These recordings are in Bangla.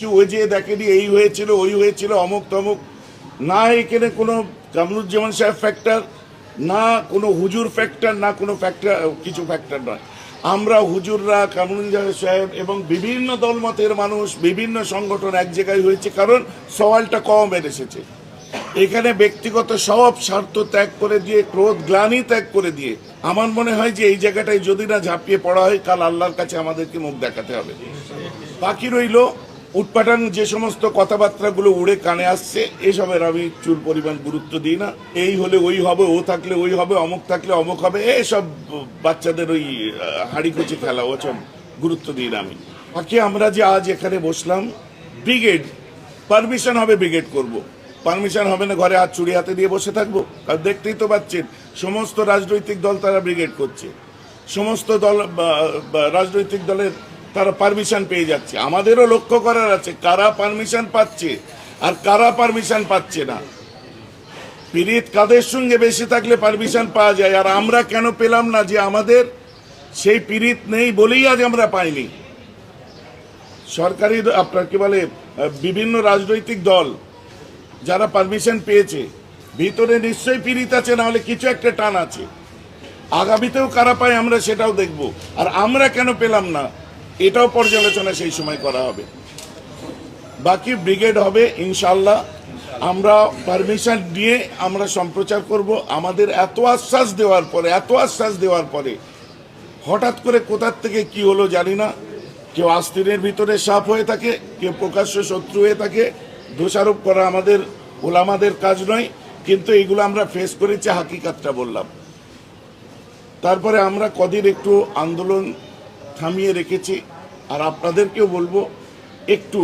কিছু ওই যে দেখেনি, এই হয়েছিল, ওই হয়েছিল, অমুক তমুক। না এখানে কোনো কামরুজ্জামান সাহেব ফ্যাক্টর না কোনো হুজুর ফ্যাক্টর না কোনো ফ্যাক্টর কিছু ফ্যাক্টর নয়। আমরা হুজুররা, কামরুজ্জামান সাহেব এবং বিভিন্ন দলমতের মানুষ, বিভিন্ন সংগঠন এক জায়গায় হয়েছে, কারণ সওয়ালটা কম এসেছে এখানে ব্যক্তিগত সব স্বার্থ ত্যাগ করে দিয়ে, ক্রোধ, গ্লানি ত্যাগ করে দিয়ে, আমার মনে হয় যে এই জায়গাটায় যদি না ঝাঁপিয়ে পড়া হয়, কাল আল্লাহর কাছে আমাদেরকে মুখ দেখাতে হবে। বাকি রইল উটপাটান যে সমস্ত কথাবার্তাগুলো উড়ে কানে আসছে, এসবের আমি চুল পরিমাণ গুরুত্ব দিই না। এই হলে ওই হবে, ও থাকলে ওই হবে, অমুক থাকলে অমুক হবে, এসব বাচ্চাদের ওই হাঁড়িকুচি খেলা, ওসব গুরুত্ব দিই না আমি। বাকি আমরা যে আজ এখানে বসলাম, ব্রিগেড, পারমিশন হবে ব্রিগেড করব। পারমিশন হবে না, ঘরে হাত চুড়ি হাতে দিয়ে বসে থাকব। আর দেখতেই তো পাচ্ছেন, সমস্ত রাজনৈতিক দল তারা ব্রিগেড করছে। সমস্ত দল রাজনৈতিক দলের তারা পারমিশন পেয়ে যাচ্ছে। আমাদেরও লক্ষ্য করার আছে, কারা পারমিশন পাচ্ছে আর কারা পারমিশন পাচ্ছে না। পিরিত কাদের সঙ্গে বেশি থাকলে পারমিশন পাওয়া যায়? আর আমরা কেন পেলাম না যে আমাদের সেই পিরিত নেই বলেই আজ আমরা পাইনি? সরকারি আপনার কি বলে বিভিন্ন রাজনৈতিক দল যারা পারমিশন পেয়েছে, ভিতরে নিশ্চয়ই পীড়িত আছে না হলে কিছু একটা টান আছে। আগামীতেও কারা পায় আমরা সেটাও দেখব। আর আমরা কেন পেলাম না? এটাও পর্যালোচনা সেই সময় করা হবে। বাকি ব্রিগেড হবে ইনশাল্লাহ আমরা পারমিশন নিয়ে আমরা সম্প্রচার করব। আমাদের এত আশ্বাস দেওয়ার পরে, এত আশ্বাস দেওয়ার পরে হঠাৎ করে কোথার থেকে কি হলো জানি না। কেউ আস্তিনের ভিতরে সাপ হয়ে থাকে, কেউ প্রকাশ্য শত্রু হয়ে থাকে। দোষারোপ করা আমাদের ওলামাদের কাজ নয়, কিন্তু এগুলো আমরা ফেস করেছি, হাকিকাতটা বললাম। তারপরে আমরা কদিন একটু আন্দোলন থামিয়ে রেখেছি। আর আপনাদেরকেও বলব একটু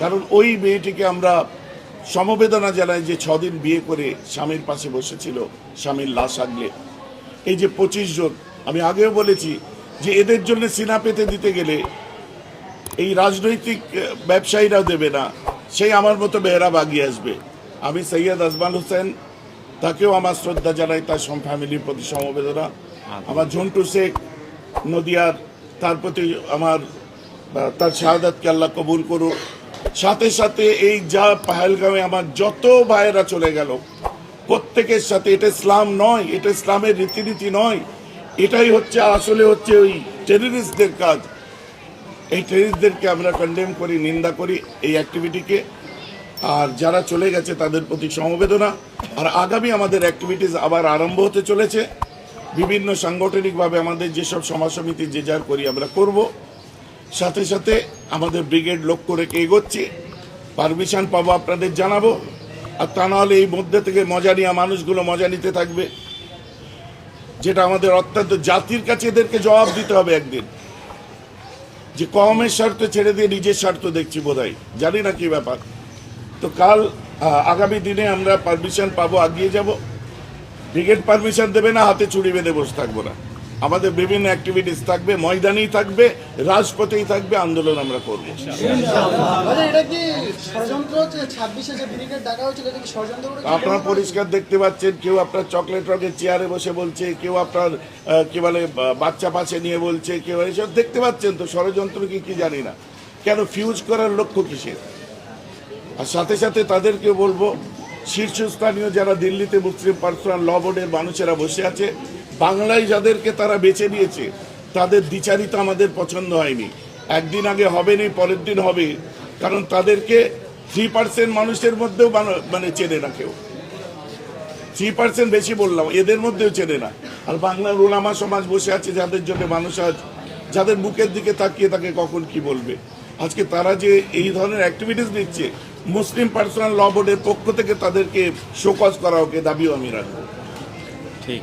কারণ ওই মেয়েটিকে আমরা সমবেদনা জানাই যে ছদিন বিয়ে করে স্বামীর পাশে বসেছিল স্বামীর লাশ আগলে। এই যে পঁচিশ জন আমি আগেও বলেছি যে এদের জন্য সিনা পেতে দিতে গেলে এই রাজনৈতিক ব্যবসায়ীরাও দেবে না। সেই আমার মতো বেহরা বাগিয়ে আসবে। আমি সৈয়দ আজমান হোসেন তাকেও আমার শ্রদ্ধা জানাই তার ফ্যামিলির প্রতি সমবেদনা। আমার ঝন্টু শেখ নদিয়ার তার প্রতি আমার তার শাহাদাতকে আল্লাহ কবুল করুক। সাথে সাথে এই যা পাহেলগামে আমার যত ভাইয়েরা চলে গেল, প্রত্যেকের সাথে এটা ইসলাম নয়, এটা ইসলামের রীতিনীতি নয়। এটাই হচ্ছে, আসলে হচ্ছে ওই টেররিস্টদের কাজ। এই টেরিস্টদেরকে আমরা কন্ডেম করি, নিন্দা করি এই অ্যাক্টিভিটিকে আর যারা চলে গেছে, তাদের প্রতি সমবেদনা। আর আগামী আমাদের অ্যাক্টিভিটিস আবার আরম্ভ হতে চলেছে। বিভিন্ন সাংগঠনিকভাবে আমাদের যেসব সমাজ সমিতি যে যার করি আমরা করব, সাথে সাথে আমাদের ব্রিগেড লক্ষ্য রেখে এগোচ্ছি। পারমিশন পাবো আপনাদের জানাব। আর তা নাহলে এই মধ্যে থেকে মজা নেওয়া মানুষগুলো মজা নিতে থাকবে। যেটা আমাদের অত্যন্ত জাতির কাছে এদেরকে জবাব দিতে হবে একদিন। যে কমের স্বার্থ ছেড়ে দিয়ে নিজের স্বার্থ দেখছি বোধহয়। জানি না কি ব্যাপার। তো কাল আগামী দিনে আমরা পারমিশন পাবো, আগিয়ে যাব। ব্রিগেড পারমিশন দেবে না হাতে চুড়ি বেঁধে বসে থাকব না। আমাদের বিভিন্ন অ্যাক্টিভিটিস থাকবে ময়দানেই থাকবে রাজপথেই থাকবে আন্দোলন আমরা করব। আপনারা পরিষ্কার দেখতে পাচ্ছেন কেউ আপনার চকলেট রঙের চেয়ারে বসে বলছে কেউ আপনার কি বলে বাচ্চা পাশে নিয়ে বলছে কেউ এইসব দেখতে পাচ্ছেন তো ষড়যন্ত্র কি কি জানি না। কেন ফিউজ করার লক্ষ্য কিসের? আর সাথে সাথে তাদেরকে বলব শীর্ষস্থানীয় যারা দিল্লিতে মুসলিম পার্সোনাল ল বোর্ডের মানুষেরা বসে আছে, বাংলায় যাদেরকে তারা বেছে নিয়েছে, তাদের দ্বিচারিতা আমাদের পছন্দ হয়নি। একদিন আগে হবে নি পরের দিন হবে, কারণ তাদেরকে থ্রি পার্সেন্ট মানুষের মধ্যেও মানে চেনে না কেউ। থ্রি পার্সেন্ট বেশি বললাম, এদের মধ্যেও চেনে না। আর বাংলার ওলামা সমাজ বসে আছে, যাদের জন্য মানুষ আজ, যাদের বুকের দিকে তাকিয়ে তাকে কখন কি বলবে? আজকে তারা যে এই ধরনের অ্যাক্টিভিটিস নিচ্ছে মুসলিম পার্সোনাল ল বোর্ডের পক্ষ থেকে তাদেরকে শোকজ করা ওকে দাবিও আমি রাখব। ঠিক।